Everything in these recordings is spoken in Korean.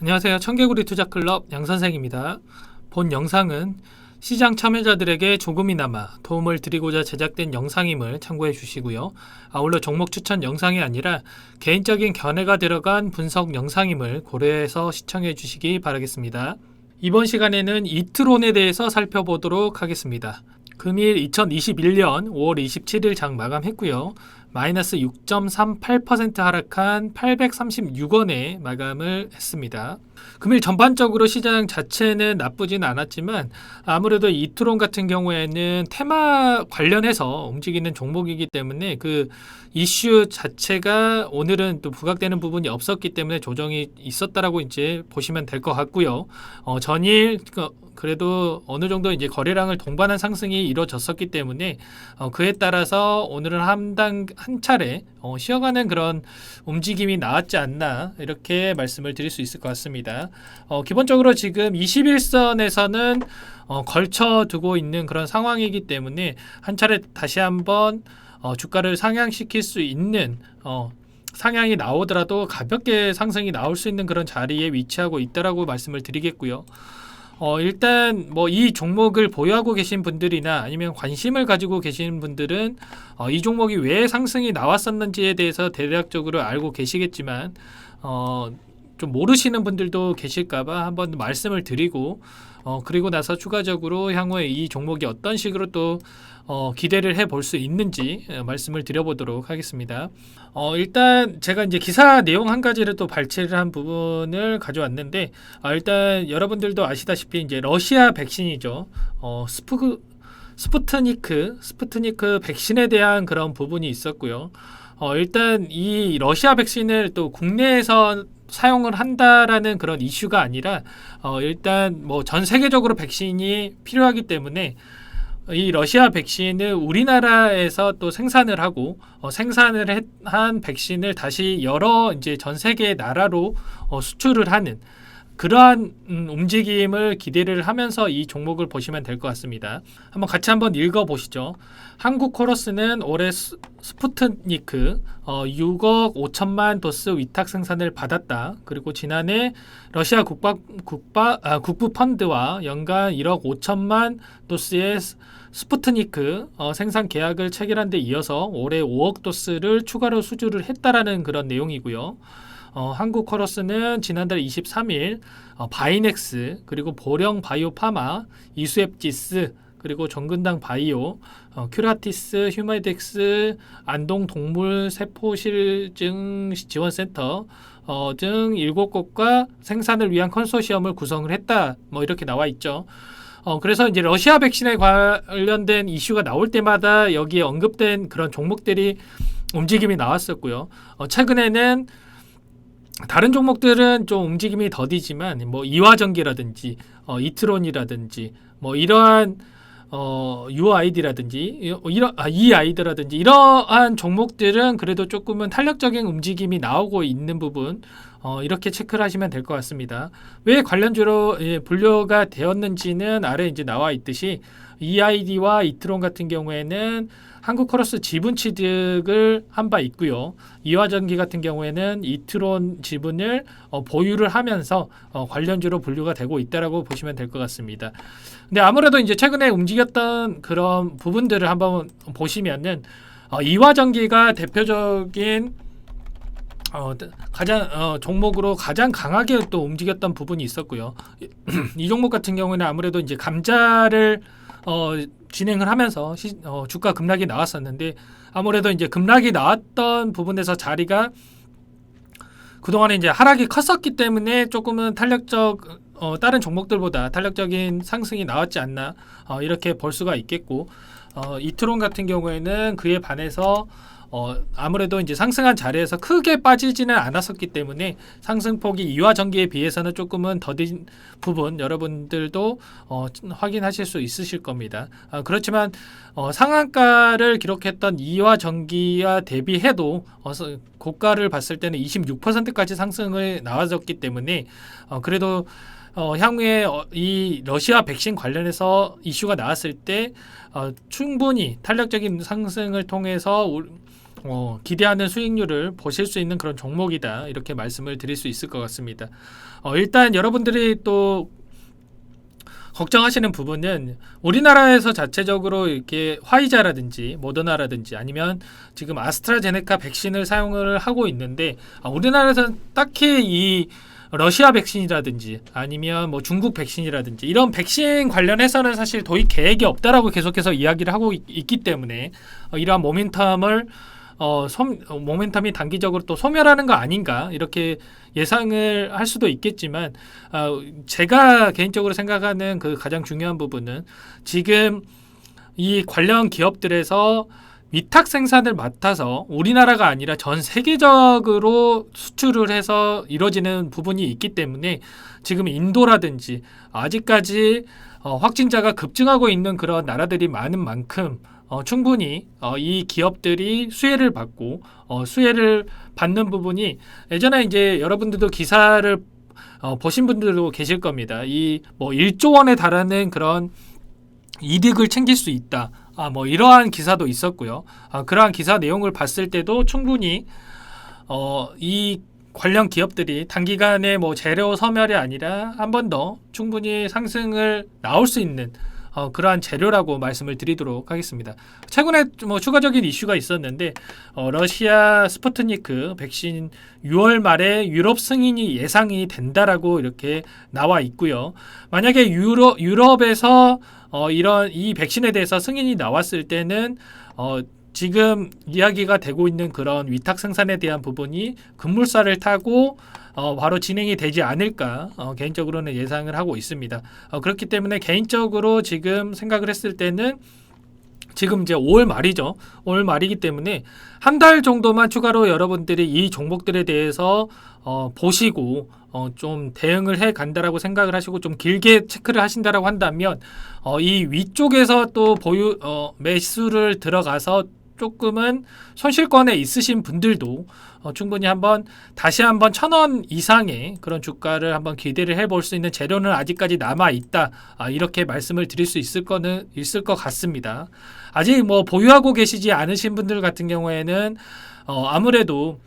안녕하세요. 청개구리 투자클럽 양선생입니다. 본 영상은 시장 참여자들에게 조금이나마 도움을 드리고자 제작된 영상임을 참고해 주시고요. 아울러 종목 추천 영상이 아니라 개인적인 견해가 들어간 분석 영상임을 고려해서 시청해 주시기 바라겠습니다. 이번 시간에는 이트론에 대해서 살펴보도록 하겠습니다. 금일 2021년 5월 27일 장 마감했고요. 마이너스 6.38% 하락한 836원에 마감을 했습니다. 금일 전반적으로 시장 자체는 나쁘진 않았지만 아무래도 이트론 같은 경우에는 테마 관련해서 움직이는 종목이기 때문에 그 이슈 자체가 오늘은 또 부각되는 부분이 없었기 때문에 조정이 있었다라고 이제 보시면 될 것 같고요. 어, 전일 그 그래도 어느 정도 이제 거래량을 동반한 상승이 이루어졌었기 때문에 어, 그에 따라서 오늘은 한당 한 차례 어, 쉬어가는 그런 움직임이 나왔지 않나 이렇게 말씀을 드릴 수 있을 것 같습니다. 어, 기본적으로 지금 21선에서는 어, 걸쳐 두고 있는 그런 상황이기 때문에 한 차례 다시 한번 어, 주가를 상향시킬 수 있는 어, 상향이 나오더라도 가볍게 상승이 나올 수 있는 그런 자리에 위치하고 있다라고 말씀을 드리겠고요. 어, 일단 뭐 이 종목을 보유하고 계신 분들이나 아니면 관심을 가지고 계신 분들은 어, 이 종목이 왜 상승이 나왔었는지에 대해서 대략적으로 알고 계시겠지만 어, 좀 모르시는 분들도 계실까봐 한번 말씀을 드리고 어, 그리고 나서 추가적으로 향후에 이 종목이 어떤 식으로 또 어, 기대를 해볼 수 있는지 어, 말씀을 드려보도록 하겠습니다. 어, 일단 제가 이제 기사 내용 한 가지를 또 발췌를 한 부분을 가져왔는데 아, 일단 여러분들도 아시다시피 이제 러시아 백신이죠. 어, 스푸 스푸트니크 스푸트니크 백신에 대한 그런 부분이 있었고요. 어, 일단 이 러시아 백신을 또 국내에서 사용을 한다라는 그런 이슈가 아니라 어, 일단 뭐 전 세계적으로 백신이 필요하기 때문에 이 러시아 백신을 우리나라에서 또 생산을 하고 어, 생산을 했, 한 백신을 다시 여러 이제 전 세계 나라로 어, 수출을 하는 그러한 음, 움직임을 기대를 하면서 이 종목을 보시면 될 것 같습니다. 한번 같이 한번 읽어 보시죠. 한국 코러스는 올해 스, 스푸트니크 어, 6억 5천만 도스 위탁 생산을 받았다. 그리고 지난해 러시아 국바, 국바, 아, 국부 펀드와 연간 1억 5천만 도스의 스푸트니크 어, 생산 계약을 체결한 데 이어서 올해 5억 도스를 추가로 수주를 했다라는 그런 내용이고요. 어, 한국 커러스는 지난달 23일 어, 바이넥스 그리고 보령 바이오파마 이수앱지스 그리고 정근당 바이오 어, 큐라티스 휴마이덱스 안동 동물 세포실증 지원센터 어, 등 7곳과 생산을 위한 컨소시엄을 구성을 했다. 뭐 이렇게 나와 있죠. 어, 그래서 이제 러시아 백신에 관련된 이슈가 나올 때마다 여기에 언급된 그런 종목들이 움직임이 나왔었고요. 어, 최근에는 다른 종목들은 좀 움직임이 더디지만 뭐 이화전기라든지 어, 이트론이라든지 뭐 이러한 어, UID라든지 이러 아, EID라든지 이러한 종목들은 그래도 조금은 탄력적인 움직임이 나오고 있는 부분 어, 이렇게 체크를 하시면 될 것 같습니다. 왜 관련주로 예, 분류가 되었는지는 아래 이제 나와 있듯이 EID와 이트론 같은 경우에는 한국 커러스 지분 취득을 한 바 있고요. 이화전기 같은 경우에는 이트론 지분을 어, 보유를 하면서 어, 관련주로 분류가 되고 있다라고 보시면 될 것 같습니다. 근데 아무래도 이제 최근에 움직였던 그런 부분들을 한번 보시면은 어, 이화전기가 대표적인 어, 가장 어, 종목으로 가장 강하게 또 움직였던 부분이 있었고요. 이 종목 같은 경우는 아무래도 이제 감자를 어, 진행을 하면서 시, 어, 주가 급락이 나왔었는데 아무래도 이제 급락이 나왔던 부분에서 자리가 그동안에 이제 하락이 컸었기 때문에 조금은 탄력적 어, 다른 종목들보다 탄력적인 상승이 나왔지 않나 어, 이렇게 볼 수가 있겠고 어, 이트론 같은 경우에는 그에 반해서 어, 아무래도 이제 상승한 자리에서 크게 빠지지는 않았었기 때문에 상승폭이 이화 전기에 비해서는 조금은 더딘 부분 여러분들도 어, 확인하실 수 있으실 겁니다. 아, 그렇지만 어, 상한가를 기록했던 이화 전기와 대비해도 어, 고가를 봤을 때는 26%까지 상승을 나와졌기 때문에 어, 그래도 어, 향후에 어, 이 러시아 백신 관련해서 이슈가 나왔을 때 어, 충분히 탄력적인 상승을 통해서 어, 기대하는 수익률을 보실 수 있는 그런 종목이다 이렇게 말씀을 드릴 수 있을 것 같습니다. 어, 일단 여러분들이 또 걱정하시는 부분은 우리나라에서 자체적으로 이렇게 화이자라든지 모더나라든지 아니면 지금 아스트라제네카 백신을 사용을 하고 있는데 아, 우리나라에서는 딱히 이 러시아 백신이라든지 아니면 뭐 중국 백신이라든지 이런 백신 관련해서는 사실 도입 계획이 없다라고 계속해서 이야기를 하고 있, 기 때문에 어, 이러한 모멘텀을 어, 소, 어, 모멘텀이 단기적으로 또 소멸하는 거 아닌가 이렇게 예상을 할 수도 있겠지만 어, 제가 개인적으로 생각하는 그 가장 중요한 부분은 지금 이 관련 기업들에서 위탁 생산을 맡아서 우리나라가 아니라 전 세계적으로 수출을 해서 이루어지는 부분이 있기 때문에 지금 인도라든지 아직까지 어, 확진자가 급증하고 있는 그런 나라들이 많은 만큼 어, 충분히 어, 이 기업들이 수혜를 받고 어, 수혜를 받는 부분이 예전에 이제 여러분들도 기사를 어, 보신 분들도 계실 겁니다. 이 뭐 1조 원에 달하는 그런 이득을 챙길 수 있다. 아, 뭐 이러한 기사도 있었고요. 아, 그러한 기사 내용을 봤을 때도 충분히 어, 이 관련 기업들이 단기간에 뭐 재료 소멸이 아니라 한 번 더 충분히 상승을 나올 수 있는 어, 그러한 재료라고 말씀을 드리도록 하겠습니다. 최근에 뭐 추가적인 이슈가 있었는데 어, 러시아 스푸트니크 백신 6월 말에 유럽 승인이 예상이 된다라고 이렇게 나와 있고요. 만약에 유럽 유럽에서 어, 이런 이 백신에 대해서 승인이 나왔을 때는 어, 지금 이야기가 되고 있는 그런 위탁 생산에 대한 부분이 급물살을 타고 어, 바로 진행이 되지 않을까 어, 개인적으로는 예상을 하고 있습니다. 어, 그렇기 때문에 개인적으로 지금 생각을 했을 때는 지금 이제 5월 말이죠. 5월 말이기 때문에 한 달 정도만 추가로 여러분들이 이 종목들에 대해서 어, 보시고 어, 좀 대응을 해 간다라고 생각을 하시고 좀 길게 체크를 하신다라고 한다면 어, 이 위쪽에서 또 보유 어, 매수를 들어가서 조금은 손실권에 있으신 분들도 어, 충분히 한번 다시 한번 천 원 이상의 그런 주가를 한번 기대를 해볼 수 있는 재료는 아직까지 남아 있다 아, 이렇게 말씀을 드릴 수 있을 거는 있을 것 같습니다. 아직 뭐 보유하고 계시지 않으신 분들 같은 경우에는 어, 아무래도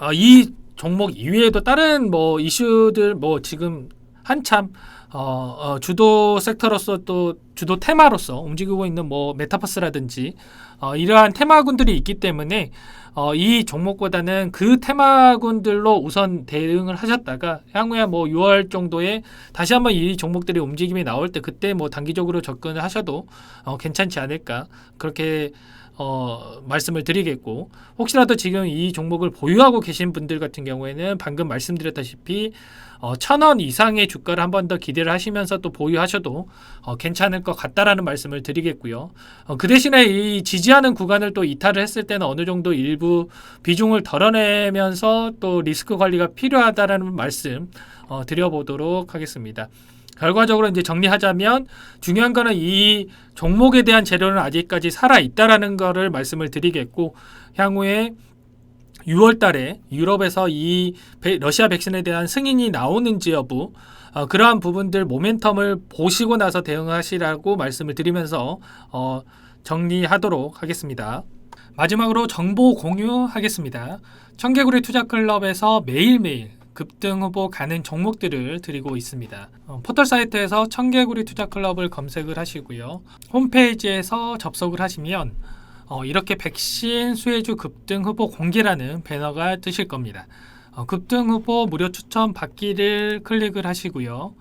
어, 이 종목 이외에도 다른 뭐 이슈들 뭐 지금 한참 어, 어, 주도 섹터로서 또 주도 테마로서 움직이고 있는 뭐 메타버스라든지 어, 이러한 테마군들이 있기 때문에 어, 이 종목보다는 그 테마군들로 우선 대응을 하셨다가 향후에 뭐 6월 정도에 다시 한번 이 종목들이 움직임이 나올 때 그때 뭐 단기적으로 접근을 하셔도 어, 괜찮지 않을까 그렇게 어, 말씀을 드리겠고 혹시라도 지금 이 종목을 보유하고 계신 분들 같은 경우에는 방금 말씀드렸다시피 어, 천원 이상의 주가를 한 번 더 기대를 하시면서 또 보유하셔도 어, 괜찮을 것 같다라는 말씀을 드리겠고요. 어, 그 대신에 이 지지하는 구간을 또 이탈을 했을 때는 어느 정도 일부 비중을 덜어내면서 또 리스크 관리가 필요하다라는 말씀 어, 드려보도록 하겠습니다. 결과적으로 이제 정리하자면 중요한 거는 이 종목에 대한 재료는 아직까지 살아 있다라는 거를 말씀을 드리겠고 향후에 6월 달에 유럽에서 이 러시아 백신에 대한 승인이 나오는지 여부 어, 그러한 부분들 모멘텀을 보시고 나서 대응하시라고 말씀을 드리면서 어, 정리하도록 하겠습니다. 마지막으로 정보 공유하겠습니다. 청개구리 투자클럽에서 매일매일 급등 후보 가는 종목들을 드리고 있습니다. 어, 포털 사이트에서 청개구리 투자클럽을 검색을 하시고요. 홈페이지에서 접속을 하시면 어, 이렇게 백신 수혜주 급등 후보 공개라는 배너가 뜨실 겁니다. 어, 급등 후보 무료 추천 받기를 클릭을 하시고요.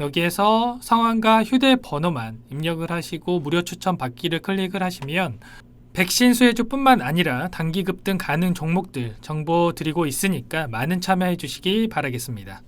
여기에서 성함과 휴대번호만 입력을 하시고 무료 추천 받기를 클릭을 하시면 백신 수혜주뿐만 아니라 단기 급등 가능 종목들 정보 드리고 있으니까 많은 참여해 주시기 바라겠습니다.